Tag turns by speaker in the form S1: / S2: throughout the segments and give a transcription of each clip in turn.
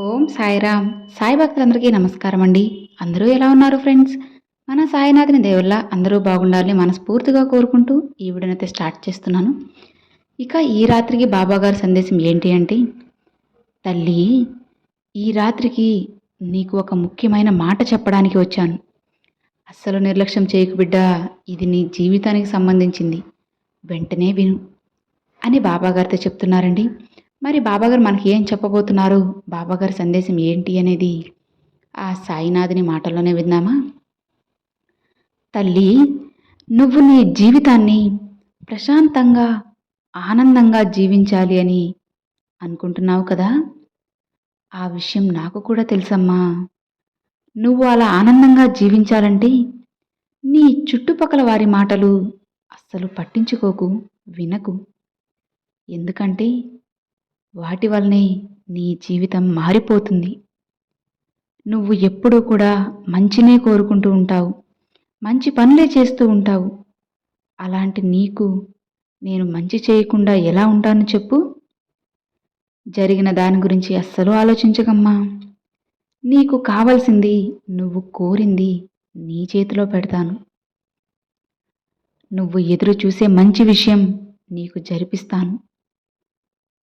S1: ఓం సాయిరామ్. సాయి భక్తులందరికీ నమస్కారం అండి అందరూ ఎలా ఉన్నారు ఫ్రెండ్స్? మన సాయినాథుని దేవుళ్ళ అందరూ బాగుండాలని మనస్ఫూర్తిగా కోరుకుంటూ ఈ వీడియోనైతే స్టార్ట్ చేస్తున్నాను. ఇక ఈ రాత్రికి బాబాగారి సందేశం ఏంటి అంటే తల్లి ఈ రాత్రికి నీకు ఒక ముఖ్యమైన మాట చెప్పడానికి వచ్చాను. అస్సలు నిర్లక్ష్యం చేయకు బిడ్డ ఇది నీ జీవితానికి సంబంధించింది. వెంటనే విను అని బాబాగారితో చెప్తున్నారండి. మరి బాబాగారు మనకి ఏం చెప్పబోతున్నారు? బాబాగారి సందేశం ఏంటి అనేది ఆ సాయినాథుని మాటల్లోనే విందామా? తల్లి నువ్వు నీ జీవితాన్ని ప్రశాంతంగా ఆనందంగా జీవించాలి అని అనుకుంటున్నావు కదా? ఆ విషయం నాకు కూడా తెలుసమ్మా. నువ్వు అలా ఆనందంగా జీవించాలంటే నీ చుట్టుపక్కల వారి మాటలు అస్సలు పట్టించుకోకు వినకు. ఎందుకంటే వాటి వల్లనే నీ జీవితం మారిపోతుంది. నువ్వు ఎప్పుడూ కూడా మంచినే కోరుకుంటూ ఉంటావు. మంచి పనులే చేస్తూ ఉంటావు. అలాంటి నీకు నేను మంచి చేయకుండా ఎలా ఉంటాను చెప్పు? జరిగిన దాని గురించి అస్సలు ఆలోచించకమ్మా. నీకు కావలసింది నువ్వు కోరింది నీ చేతిలో పెడతాను. నువ్వు ఎదురు చూసే మంచి విషయం నీకు జరిపిస్తాను.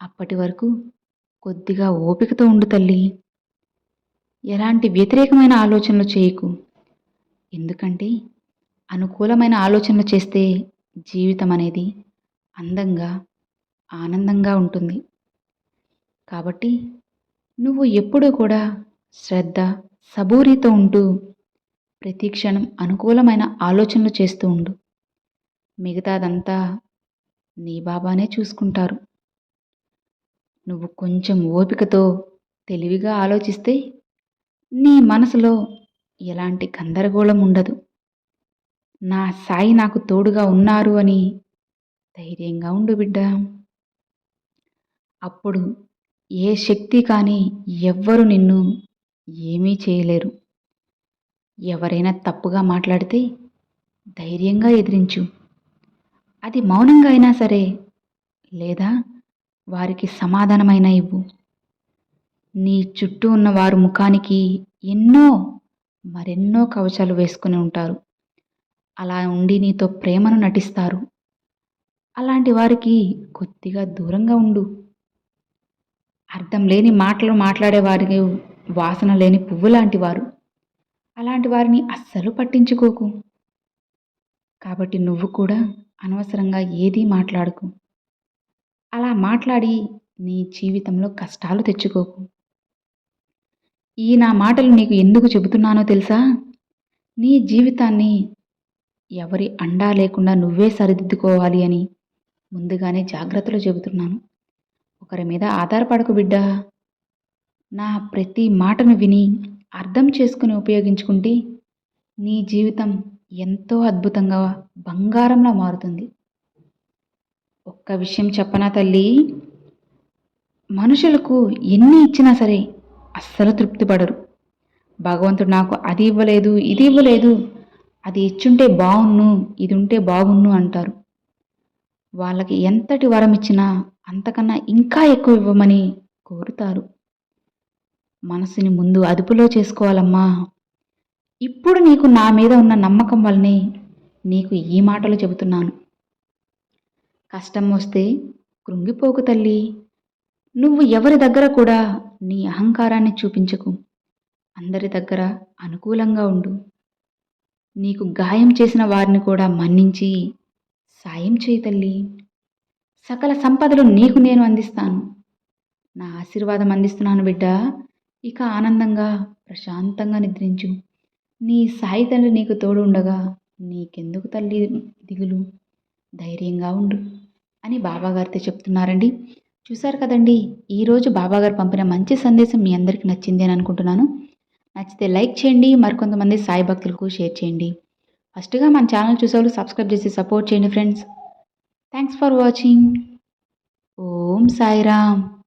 S1: అప్పటి వరకు కొద్దిగా ఓపికతో ఉండు తల్లి. ఎలాంటి వ్యతిరేకమైన ఆలోచనలు చేయకు. ఎందుకంటే అనుకూలమైన ఆలోచనలు చేస్తే జీవితం అనేది అందంగా ఆనందంగా ఉంటుంది. కాబట్టి నువ్వు ఎప్పుడూ కూడా శ్రద్ధ సబూరితో ఉంటూ ప్రతి క్షణం అనుకూలమైన ఆలోచనలు చేస్తూ ఉండు. మిగతాదంతా నీ బాబానే చూసుకుంటారు. నువ్వు కొంచెం ఓపికతో తెలివిగా ఆలోచిస్తే నీ మనసులో ఎలాంటి గందరగోళం ఉండదు. నా సాయి నాకు తోడుగా ఉన్నారు అని ధైర్యంగా ఉండు బిడ్డ. అప్పుడు ఏ శక్తి కానీ ఎవ్వరు నిన్ను ఏమీ చేయలేరు. ఎవరైనా తప్పుగా మాట్లాడితే ధైర్యంగా ఎదిరించు. అది మౌనంగా అయినా సరే లేదా వారికి సమాధానమైన ఇవ్వు. నీ చుట్టూ ఉన్న వారు ముఖానికి ఎన్నో మరెన్నో కవచాలు వేసుకుని ఉంటారు. అలా ఉండి నీతో ప్రేమను నటిస్తారు. అలాంటి వారికి కొద్దిగా దూరంగా ఉండు. అర్థం లేని మాటలు మాట్లాడే వారికి వాసన లేని పువ్వు లాంటి వారు. అలాంటి వారిని అస్సలు పట్టించుకోకు. కాబట్టి నువ్వు కూడా అనవసరంగా ఏదీ మాట్లాడుకు. అలా మాట్లాడి నీ జీవితంలో కష్టాలు తెచ్చుకోకు. ఈ నా మాటలు నీకు ఎందుకు చెబుతున్నానో తెలుసా? నీ జీవితాన్ని ఎవరి అండా లేకుండా నువ్వే సరిదిద్దుకోవాలి అని ముందుగానే జాగ్రత్తలు చెబుతున్నాను. ఒకరి మీద ఆధారపడకు బిడ్డా. నా ప్రతి మాటను విని అర్థం చేసుకుని ఉపయోగించుకుంటే నీ జీవితం ఎంతో అద్భుతంగా బంగారంలా మారుతుంది. ఒక్క విషయం చెప్పనా తల్లి? మనుషులకు ఎన్ని ఇచ్చినా సరే అస్సలు తృప్తి పడరు భగవంతుడు నాకు అది ఇవ్వలేదు ఇది ఇవ్వలేదు అది ఇచ్చుంటే బాగున్ను ఇది ఉంటే బాగున్ను అంటారు. వాళ్ళకి ఎంతటి వరం ఇచ్చినా అంతకన్నా ఇంకా ఎక్కువ ఇవ్వమని కోరుతారు. మనసుని ముందు అదుపులో చేసుకోవాలమ్మా. ఇప్పుడు నీకు నా మీద ఉన్న నమ్మకం వల్లనే నీకు ఈ మాటలు చెబుతున్నాను. కష్టం వస్తే కృంగిపోకు తల్లి. నువ్వు ఎవరి దగ్గర కూడా నీ అహంకారాన్ని చూపించకు. అందరి దగ్గర అనుకూలంగా ఉండు. నీకు గాయం చేసిన వారిని కూడా మన్నించి సాయం చేయి తల్లి. సకల సంపదలు నీకు నేను అందిస్తాను. నా ఆశీర్వాదం అందిస్తున్నాను బిడ్డ. ఇక ఆనందంగా ప్రశాంతంగా నిద్రించు. నీ సాయి తండ్రి నీకు తోడు ఉండగా నీకెందుకు తల్లి దిగులు? ధైర్యంగా ఉండు అని బాబాగారితో చెప్తున్నారండి. చూశారు కదండి ఈరోజు బాబాగారు పంపిన మంచి సందేశం మీ అందరికీ నచ్చింది అని అనుకుంటున్నాను. నచ్చితే లైక్ చేయండి మరికొంతమంది సాయి భక్తులకు షేర్ చేయండి. ఫస్ట్గా మన ఛానల్ చూసేవాళ్ళు సబ్స్క్రైబ్ చేసి సపోర్ట్ చేయండి friends. Thanks for watching. Om Sairam.